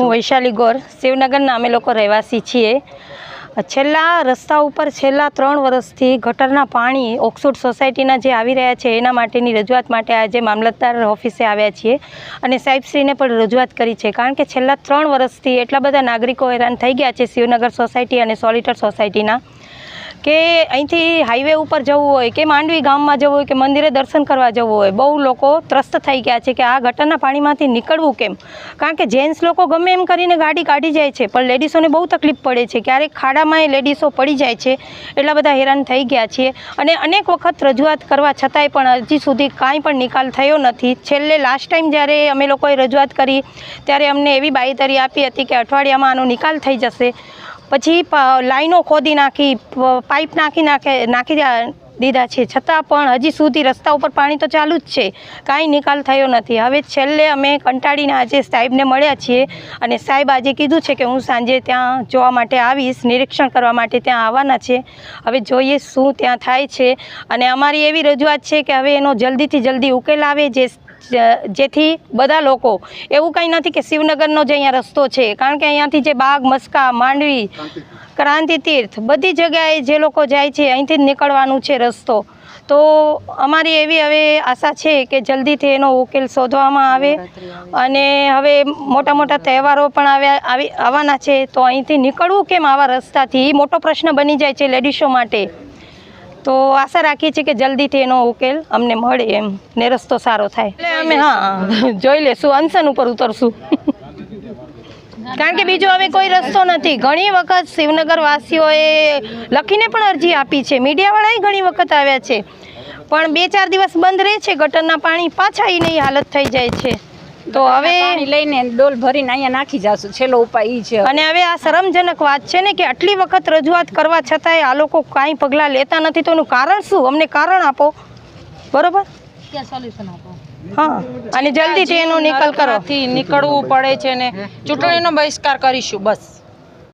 હું વૈશાલી ગોર શિવનગરના અમે લોકો રહેવાસી છીએ. છેલ્લા રસ્તા ઉપર છેલ્લા ત્રણ વર્ષથી ગટરના પાણી ઓક્સફોર્ડ સોસાયટીના જે આવી રહ્યા છે એના માટેની રજૂઆત માટે આજે મામલતદાર ઓફિસે આવ્યા છીએ અને સાહેબશ્રીને પણ રજૂઆત કરી છે. કારણ કે છેલ્લા ત્રણ વર્ષથી એટલા બધા નાગરિકો હેરાન થઈ ગયા છે શિવનગર સોસાયટી અને સોલિટર સોસાયટીના. કે અહીંથી હાઈવે ઉપર જવું હોય, કે માંડવી ગામમાં જવું હોય, કે મંદિરે દર્શન કરવા જવું હોય, બહુ લોકો ત્રસ્ત થઈ ગયા છે કે આ ગટરના પાણીમાંથી નીકળવું કેમ? કારણ કે જેન્ટ્સ લોકો ગમે એમ કરીને ગાડી કાઢી જાય છે, પણ લેડીઝોને બહુ તકલીફ પડે છે. ક્યારેક ખાડામાં એ લેડીઝો પડી જાય છે, એટલા બધા હેરાન થઈ ગયા છીએ. અને અનેક વખત રજૂઆત કરવા છતાંય પણ હજી સુધી કાંઈ પણ નિકાલ થયો નથી. છેલ્લે લાસ્ટ ટાઈમ જ્યારે અમે લોકોએ રજૂઆત કરી, ત્યારે અમને એવી બાયતરી આપી હતી કે અઠવાડિયામાં આનો નિકાલ થઈ જશે. પછી લાઈનો ખોદી નાખી પાઇપ નાખી નાખે, નાખી દીધા છે. છતાં પણ હજી સુધી રસ્તા ઉપર પાણી તો ચાલુ જ છે. કાંઈ નિકાલ થયો નથી. હવે છેલ્લે અમે કંટાળીને આજે સાહેબને મળ્યા છીએ અને સાહેબ આજે કીધું છે કે હું સાંજે ત્યાં જોવા માટે આવીશ, નિરીક્ષણ કરવા માટે ત્યાં આવવાના છે. હવે જોઈએ શું ત્યાં થાય છે. અને અમારી એવી રજૂઆત છે કે હવે એનો જલ્દીથી જલ્દી ઉકેલ આવે, જ- જેથી બધા લોકો, એવું કંઈ નથી કે શિવનગરનો જે અહીંયા રસ્તો છે, કારણ કે અહીંયાથી જે બાગ, મસ્કા, માંડવી, ક્રાંતિ તીર્થ, બધી જગ્યાએ જે લોકો જાય છે, અહીંથી જ નીકળવાનું છે રસ્તો. તો અમારી એવી હવે આશા છે કે જલ્દીથી એનો ઉકેલ શોધવામાં આવે અને હવે મોટા મોટા તહેવારો પણ આવ્યા, આવી, આવવાના છે. તો અહીંથી નીકળવું કેમ આવા રસ્તાથી? મોટો પ્રશ્ન બની જાય છે લેડીઝો માટે. તો આશા રાખીએ છીએ કે જલ્દીથી એનો ઉકેલ અમને મળે એમ. ને રસ્તો સારો થાય. એટલે અમે હા જોઈ લેશું અનશન ઉપર ઉતરશું. કારણ કે બીજો હવે કોઈ રસ્તો નથી. ઘણી વખત શિવનગર વાસીઓએ લખીને પણ અરજી આપી છે. મીડિયાવાળાએ ઘણી વખત આવ્યા છે. પણ બે ચાર દિવસ બંધ રહે છે. ગટરના પાણી પાછા એ નહીં હાલત થઈ જાય છે. તો હવે પાણી લઈને ડોલ ભરીને અહીંયા નાખી જાશું. છેલ્લો ઉપાય ઈ છે. અને હવે આ શરમજનક વાત છે ને કે આટલી વખત રજૂઆત કરવા છતાંય આ લોકો કાંઈ પગલાં લેતા નથી. તો એનું કારણ શું? અમને કારણ આપો. બરોબર? હા. અને જલ્દીથી એનો નિકાલ કરો. નીકળવું પડે છે ને. ચૂંટણીનો બહિષ્કાર કરીશું બસ.